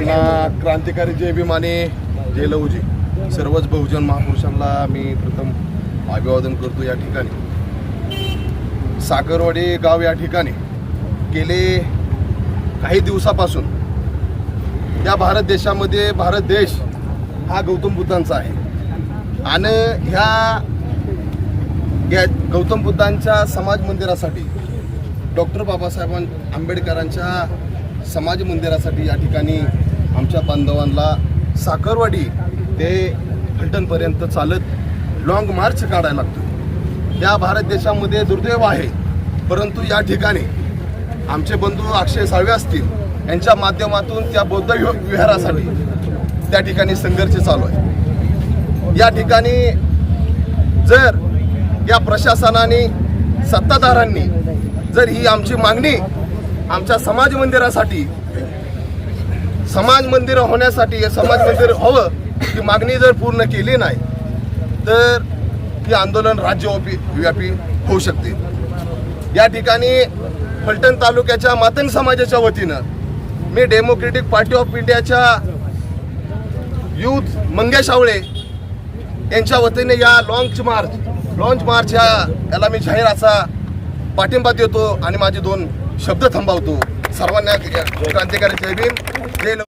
सर्वांना क्रांतिकारी जय अभिमाने जे जय लवजी सर्वच बहुजन महापुरुषांना मी प्रथम अभिवादन करतो या ठिकाणी. साखरवाडी गाव या ठिकाणी गेले काही दिवसापासून या भारत देशामध्ये भारत देश हा गौतम बुद्धांचा आहे. आणि ह्या या गौतम बुद्धांच्या समाज मंदिरासाठी डॉक्टर बाबासाहेब आंबेडकरांच्या समाज मंदिरासाठी या ठिकाणी आमच्या बांधवांना साखरवाडी ते फलटणपर्यंत चालत लाँग मार्च काढायला लागतो. या भारत देशामध्ये दुर्दैव आहे. परंतु या ठिकाणी आमचे बंधू अक्षय साळवे असतील यांच्या माध्यमातून त्या बौद्ध विहारासाठी त्या ठिकाणी संघर्ष चालू आहे. या ठिकाणी जर या प्रशासनाने सत्ताधारांनी जर ही आमची मागणी आमच्या समाज मंदिरासाठी समाज मंदिर होण्यासाठी हे समाज मंदिर हवं ही मागणी जर पूर्ण केली नाही तर ही आंदोलन राज्यव्यापी व्यापी होऊ शकते. या ठिकाणी फलटण तालुक्याच्या मातन समाजाच्या वतीनं मी डेमोक्रेटिक पार्टी ऑफ इंडियाच्या युथ मंगेशावळे यांच्या वतीने या लॉन्च मार्च लॉन्च मार्च या याला मी जाहीर असा पाठिंबा देतो आणि माझे दोन शब्द थांबवतो. सर्वांना क्रांतिकारी जय भीम. जय लव-